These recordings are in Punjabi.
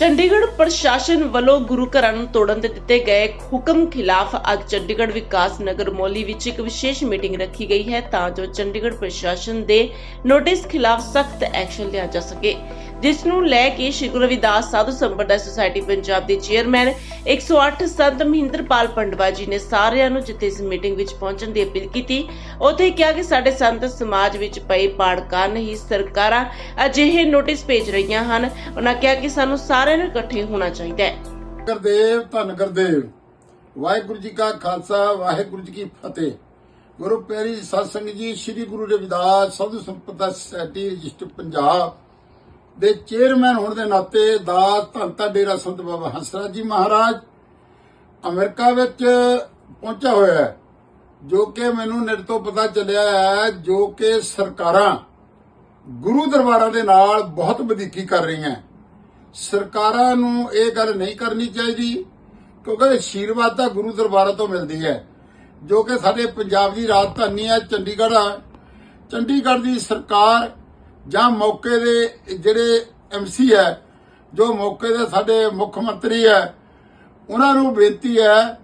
ਚੰਡੀਗੜ੍ਹ ਪ੍ਰਸ਼ਾਸਨ ਵੱਲੋਂ ਗੁਰੂ ਘਰਾਂ ਨੂੰ ਤੋੜਨ ਦੇ ਦਿੱਤੇ ਗਏ ਹੁਕਮ ਖਿਲਾਫ ਅੱਜ ਚੰਡੀਗੜ੍ਹ ਵਿਕਾਸ ਨਗਰ ਮੌਲੀ ਵਿੱਚ ਇੱਕ ਵਿਸ਼ੇਸ਼ ਮੀਟਿੰਗ ਰੱਖੀ ਗਈ ਹੈ ਤਾਂ ਜੋ ਚੰਡੀਗੜ੍ਹ ਪ੍ਰਸ਼ਾਸਨ ਦੇ ਨੋਟਿਸ ਖਿਲਾਫ ਸਖਤ ਐਕਸ਼ਨ ਲਿਆ ਜਾ ਸਕੇ। ਜਿਸ ਨੂੰ ਲੈ ਕੇ ਸ਼੍ਰੀ ਗੁਰੂ ਰਵਿਦਾਸ ਸਾਧੂ ਸੰਪਰਦਾਇ ਸੁਸਾਇਟੀ ਪੰਜਾਬ ਦੇ ਚੇਅਰਮੈਨ 108 ਸੰਤ ਮਹਿੰਦਰਪਾਲ ਪੰਡਵਾ ਜੀ ਨੇ ਸਾਰਿਆਂ ਨੂੰ ਜਿੱਥੇ ਇਸ ਮੀਟਿੰਗ ਵਿੱਚ ਪਹੁੰਚਣ ਦੀ ਅਪੀਲ ਕੀਤੀ, ਉੱਥੇ ਕਿਹਾ ਕਿ ਸਾਡੇ ਸੰਤ ਸਮਾਜ ਵਿੱਚ ਪਏ ਪਾੜ ਕਾਰਨ ਹੀ ਸਰਕਾਰਾਂ ਅਜਿਹੇ ਨੋਟਿਸ ਭੇਜ ਰਹੀਆਂ ਹਨ। ਉਹਨਾਂ ਕਿਹਾ ਕਿ ਸਾਨੂੰ ਸਾਰਿਆਂ ਨੂੰ ਇਕੱਠੇ ਹੋਣਾ ਚਾਹੀਦਾ ਹੈ। ਗੁਰਦੇਵ ਧੰਨ ਗੁਰਦੇਵ ਵਾਹਿਗੁਰੂ ਜੀ ਕਾ ਖਾਲਸਾ, ਵਾਹਿਗੁਰੂ ਜੀ ਕੀ ਫਤਿਹ। ਗੁਰੂ ਪਿਆਰੀ ਸਤਸੰਗ ਜੀ, ਸ੍ਰੀ ਗੁਰੂ ਰਵਿਦਾਸ ਸਾਧੂ ਸੰਪਦਾ ਸੋਸਾਇਟੀ ਰਜਿਸਟਰ ਪੰਜਾਬ। ਦੇ ਚੇਅਰਮੈਨ ਹੋਣ ਦੇ ਨਾਤੇ ਦਾ ਧੰਨ ਡੇਰਾ ਸੰਤ ਬਾਬਾ ਹੰਸਰਾਜ ਜੀ ਮਹਾਰਾਜ ਅਮਰੀਕਾ ਵਿੱਚ ਪਹੁੰਚਿਆ ਹੋਇਆ ਹੈ, ਜੋ ਕਿ ਮੈਨੂੰ ਨਿਰ ਤੋਂ ਪਤਾ ਚੱਲਿਆ ਹੈ, ਜੋ ਕਿ ਸਰਕਾਰਾਂ ਗੁਰੂ ਦਰਬਾਰਾਂ ਦੇ ਨਾਲ ਬਹੁਤ ਵਧੀਕੀ ਕਰ ਰਹੀਆਂ ਸਰਕਾਰਾਂ ਨੂੰ ਇਹ ਗੱਲ ਨਹੀਂ ਕਰਨੀ ਚਾਹੀਦੀ, ਕਿਉਂਕਿ ਆਸ਼ੀਰਵਾਦ ਤਾਂ ਗੁਰੂ ਦਰਬਾਰਾਂ ਤੋਂ ਮਿਲਦੀ ਹੈ, ਜੋ ਕਿ ਸਾਡੇ ਪੰਜਾਬ ਦੀ ਰਾਜਧਾਨੀ ਹੈ ਚੰਡੀਗੜ੍ਹ ਆ। ਚੰਡੀਗੜ੍ਹ ਦੀ ਸਰਕਾਰ ਜਾਂ ਮੌਕੇ ਦੇ ਜਿਹੜੇ ਐਮਸੀ ਹੈ, ਜੋ ਮੌਕੇ ਦੇ ਸਾਡੇ ਮੁੱਖ ਮੰਤਰੀ ਹੈ, ਉਹਨਾਂ ਨੂੰ ਬੇਨਤੀ ਹੈ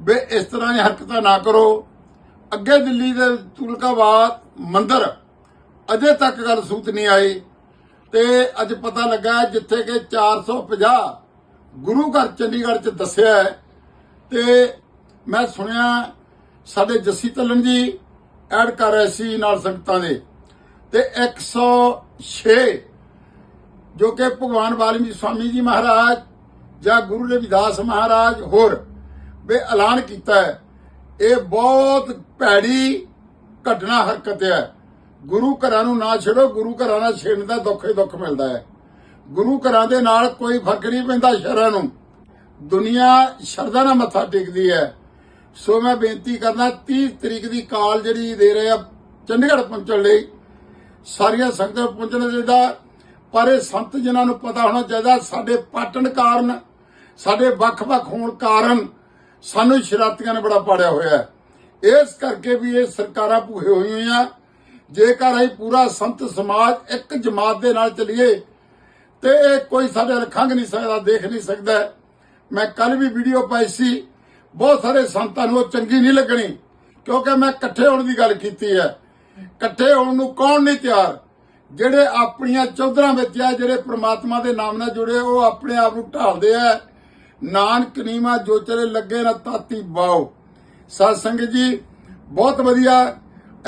ਵੀ ਇਸ ਤਰ੍ਹਾਂ ਦੀਆਂ ਹਰਕਤਾਂ ਨਾ ਕਰੋ। ਅੱਗੇ ਦਿੱਲੀ ਦੇ ਤੁਲਕਾਬਾਦ ਮੰਦਰ ਅਜੇ ਤੱਕ ਗੱਲ ਸੂਤ ਨਹੀਂ ਆਈ ਤੇ ਅੱਜ ਪਤਾ ਲੱਗਾ ਜਿੱਥੇ ਕਿ 450 ਗੁਰੂ ਘਰ ਚੰਡੀਗੜ੍ਹ ਚ ਦੱਸਿਆ ਹੈ। ਤੇ ਮੈਂ ਸੁਣਿਆ ਸਾਡੇ ਜੱਸੀ ਤਲਨ ਜੀ ਐਡ ਕਰ ਰਹੇ ਸੀ ਨਾਲ ਸੰਗਤਾਂ ਦੇ। ਤੇ 106 ਜੋ ਕਿ ਭਗਵਾਨ ਵਾਲਮੀਕੀ ਸਵਾਮੀ ਜੀ ਮਹਾਰਾਜ ਜਾਂ ਗੁਰੂ ਰਵਿਦਾਸ ਮਹਾਰਾਜ ਹੋਰ ਵੀ ਐਲਾਨ ਕੀਤਾ ਹੈ। ਇਹ ਬਹੁਤ ਭੈੜੀ ਘਟਨਾ ਹਰਕਤ ਹੈ। ਗੁਰੂ ਘਰਾਂ ਨੂੰ ਨਾ ਛੇੜੋ ਗੁਰੂ ਘਰਾਂ ਨਾਲ ਛੇੜਨ ਦਾ ਦੁੱਖ ਹੀ ਦੁੱਖ ਮਿਲਦਾ ਹੈ। ਗੁਰੂ ਘਰਾਂ ਦੇ ਨਾਲ ਕੋਈ ਫ਼ਰਕ ਨਹੀਂ ਪੈਂਦਾ ਸ਼ਰਾਂ ਨੂੰ। ਦੁਨੀਆ ਸ਼ਰਧਾ ਨਾਲ ਮੱਥਾ ਟੇਕਦੀ ਹੈ। ਸੋ ਮੈਂ ਬੇਨਤੀ ਕਰਦਾ 30 ਤਰੀਕ ਦੀ ਕਾਲ ਜਿਹੜੀ ਦੇ ਰਹੇ ਆ, ਚੰਡੀਗੜ੍ਹ ਪਹੁੰਚਣ ਲਈ ਸਾਰੀਆਂ ਸੰਗਤਾਂ ਪਹੁੰਚਣਾ ਚਾਹੀਦਾ। ਪਰ ਇਹ ਸੰਤ ਜਿਨ੍ਹਾਂ ਨੂੰ ਪਤਾ ਹੋਣਾ ਚਾਹੀਦਾ, ਸਾਡੇ ਪਾਟਣ ਕਾਰਨ, ਸਾਡੇ ਵੱਖ-ਵੱਖ ਹੋਣ ਕਾਰਨ ਸਾਨੂੰ ਸ਼ਰਾਰਤੀਆਂ ਨੇ ਬੜਾ ਪਾੜਿਆ ਹੋਇਆ ਹੈ। ਇਸ ਕਰਕੇ ਵੀ ਇਹ ਸਰਕਾਰਾਂ ਭੂਹੇ ਹੋਈਆਂ ਜੇਕਰ ਅਸੀਂ ਪੂਰਾ ਸੰਤ ਸਮਾਜ ਇੱਕ ਜਮਾਤ ਦੇ ਨਾਲ ਚੱਲੀਏ, ਤੇ ਇਹ ਕੋਈ ਸਾਡੇ ਨਾਲ ਖੰਗ ਨਹੀਂ ਸਕਦਾ, ਦੇਖ ਨਹੀਂ ਸਕਦਾ। ਮੈਂ ਕੱਲ ਵੀ ਵੀਡੀਓ ਪਾਈ ਸੀ। ਬਹੁਤ ਸਾਰੇ ਸੰਤਾਂ ਨੂੰ ਉਹ ਚੰਗੀ ਨਹੀਂ ਲੱਗਣੀ, ਕਿਉਂਕਿ ਮੈਂ ਇਕੱਠੇ ਹੋਣ ਦੀ ਗੱਲ ਕੀਤੀ ਹੈ। ਇਕੱਠੇ ਹੋਣ ਨੂੰ ਕੌਣ ਨਹੀਂ ਤਿਆਰ? ਜਿਹੜੇ ਆਪਣੀਆਂ ਚੌਧਰਾਂ ਵਿੱਚ ਆ, ਜਿਹੜੇ ਪ੍ਰਮਾਤਮਾ ਦੇ ਨਾਮ ਨਾਲ ਜੁੜੇ ਉਹ ਆਪਣੇ ਆਪ ਨੂੰ ਢਾਲਦੇ ਆ। ਨਾਨਕ ਨੀਮਾ ਜੋਚਰੇ ਲੱਗੇ ਨਾ ਤਾਤੀ ਬਾਓ। ਸਤ ਸੰਗਤ ਜੀ, ਬਹੁਤ ਵਧੀਆ।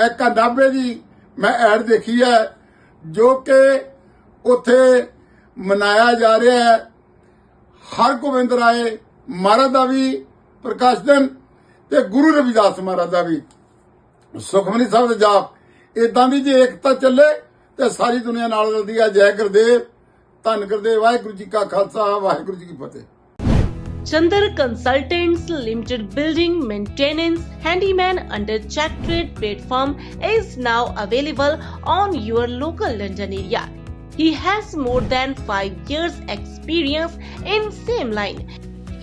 ਇੱਕ ਨਾਭੇ ਦੀ ਮੈਂ ਐਡ ਦੇਖੀ ਹੈ, ਜੋ ਕਿ ਉੱਥੇ ਮਨਾਇਆ ਜਾ ਰਿਹਾ ਹੈ। ਹਰ ਗੋਬਿੰਦ ਰਾਏ ਮਹਾਰਾਜ ਦਾ ਵੀ ਪ੍ਰਕਾਸ਼ ਦਿਨ ਤੇ ਗੁਰੂ ਰਵਿਦਾਸ ਮਹਾਰਾਜ ਦਾ ਵੀ। ਸੁਖਮਨੀ ਸਾਹਿਬ ਦਾ ਜਾਪ। ਇਦਾਂ ਦੀ ਜੇ ਏਕਤਾ ਚੱਲੇ ਤੇ ਸਾਰੀ ਦੁਨੀਆ ਨਾਲ ਰਲਦੀ ਆ ਜੈ ਗੁਰਦੇਵ ਧੰਨ ਗੁਰਦੇਵ ਵਾਹਿਗੁਰੂ ਜੀ ਕਾ ਖਾਲਸਾ ਵਾਹਿਗੁਰੂ ਜੀ ਕੀ ਫਤਿਹ Chandar Consultants Limited building maintenance handyman under Check Trade platform is now available on your local London area. He has more than 5 years experience in same line.